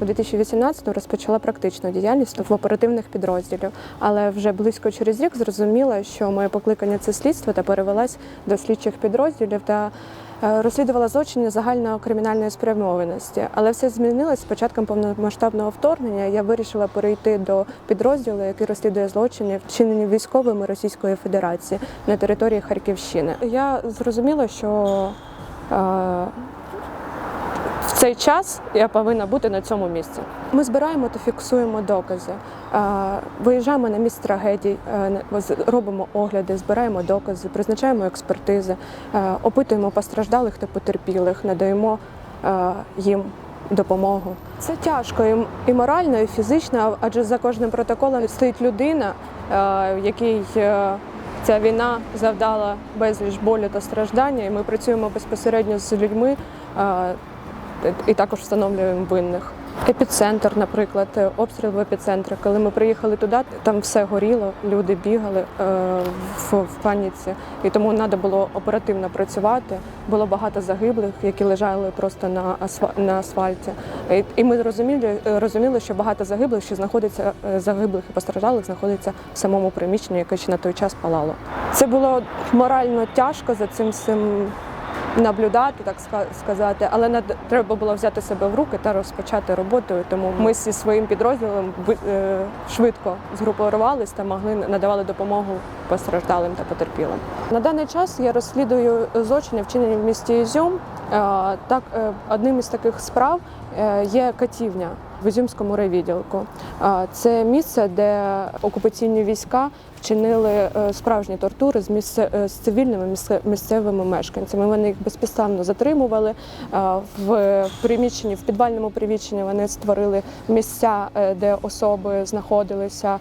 у 2018-му розпочала практичну діяльність в оперативних підрозділів, але вже близько через рік зрозуміла, що моє покликання це слідство та перевелась до слідчих підрозділів та е, розслідувала злочини загальної кримінальної спрямованості. Але все змінилось з початком повномасштабного вторгнення. Я вирішила перейти до підрозділу, який розслідує злочини, вчинені військовими Російської Федерації на території Харківщини. Я зрозуміла, що е, цей час я повинна бути на цьому місці. Ми збираємо та фіксуємо докази. Виїжджаємо на місце трагедій, е, робимо огляди, збираємо докази, призначаємо експертизи, е, опитуємо постраждалих та потерпілих, надаємо е, їм допомогу. Це тяжко і, морально, і фізично, адже за кожним протоколом стоїть людина, якій ця війна завдала безліч болю та страждання, і ми працюємо безпосередньо з людьми і також встановлюємо винних. Епіцентр, наприклад, обстріл в епіцентрі. Коли ми приїхали туди, там все горіло, люди бігали е, в, паніці, і тому треба було оперативно працювати. Було багато загиблих, які лежали просто на на асфальті. І, і ми розуміли, е, розуміли, що багато загиблих, що знаходиться е, загиблих і постраждалих, знаходиться в самому приміщенні, яке ще на той час палало. Це було морально тяжко за цим всім наблюдати, так ска- сказати, але над- треба було взяти себе в руки та розпочати роботу. Тому ми зі своїм підрозділом е, швидко згрупувалися та могли надавали допомогу постраждалим та потерпілим. На даний час я розслідую злочини, вчинені в місті Ізюм. Е, Так, е, одним із таких справ є катівня в Ізюмському райвідділку. Це місце, де окупаційні війська вчинили е, справжні тортури з місце е, з цивільними місцевими мешканцями. Вони їх безпідставно затримували Е, в приміщенні, в підвальному приміщенні. Вони створили місця, де особи знаходилися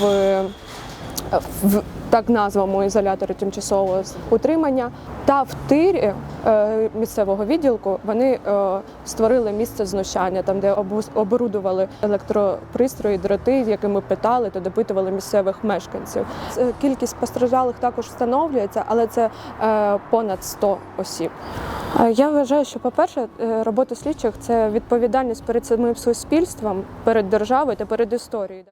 в в так названому ізоляторі тимчасового утримання. Та в тирі е, місцевого відділку вони е, створили місце знущання, там де оборудували електропристрої, дроти, якими питали та допитували місцевих мешканців. Кількість постраждалих також встановлюється, але це е, понад 100 осіб. Я вважаю, що, по-перше, робота слідчих це відповідальність перед самим суспільством, перед державою та перед історією.